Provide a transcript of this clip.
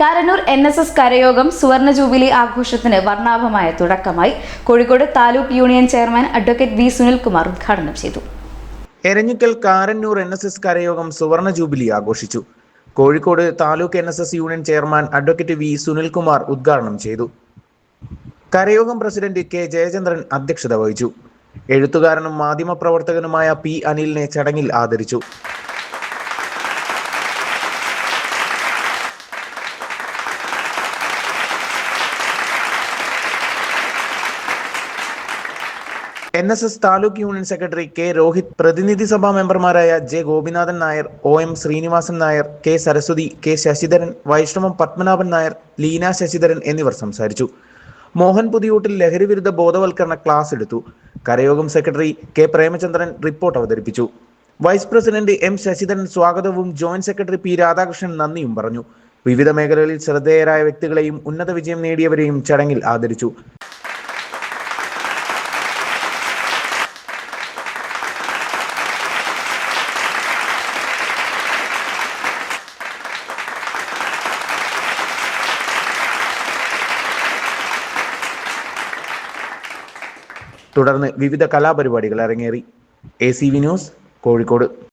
Karannur N S S കരയോഗം സുവർണ jubilee ആഘോഷത്തിന് വർണാഭമായ തുടക്കമായി. Kozhikode taluk union chairman advocate V Sunilkumar ഉദ്ഘാടനം ചെയ്തു. Eranhikkal Karannur N S S കരയോഗം സുവർണ ജൂബിലി ആഘോഷിച്ചു. Kozhikode taluk N S S union chairman advocate V Sunilkumar ഉദ്ഘാടനം ചെയ്തു. കരയോഗം പ്രസിഡന്റ് കെ ജയചന്ദ്രൻ അധ്യക്ഷത വഹിച്ചു. എഴുത്തുകാരനും മാധ്യമപ്രവർത്തകനുമായ പി അനിലിനെ ചടങ്ങിൽ ആദരിച്ചു. N S S taluk union secretary K Rohit പ്രതിനിധി സഭാ മെമ്പർമാരായ J Gopinathan Nair O M Srinivasan Nair K Saraswathi K Sasidharan Vaishnavam Padmanabhan Nair Leena Sasidharan എന്നിവർ സംസാരിച്ചു. മോഹൻ പുതിയൂട്ടിൽ ലഹരിവിരുദ്ധ ബോധവൽക്കരണ ക്ലാസ് എടുത്തു. കരയോഗം സെക്രട്ടറി കെ പ്രേമചന്ദ്രൻ റിപ്പോർട്ട് അവതരിപ്പിച്ചു. വൈസ് പ്രസിഡന്റ് എം ശശിധരൻ സ്വാഗതവും ജോയിന്റ് സെക്രട്ടറി പി രാധാകൃഷ്ണൻ നന്ദിയും പറഞ്ഞു. വിവിധ മേഖലകളിൽ ശ്രദ്ധേയരായ വ്യക്തികളെയും ഉന്നത വിജയം നേടിയവരെയും ചടങ്ങിൽ ആദരിച്ചു. തുടർന്ന് വിവിധ കലാപരിപാടികൾ അരങ്ങേറി. A news Kozhikode.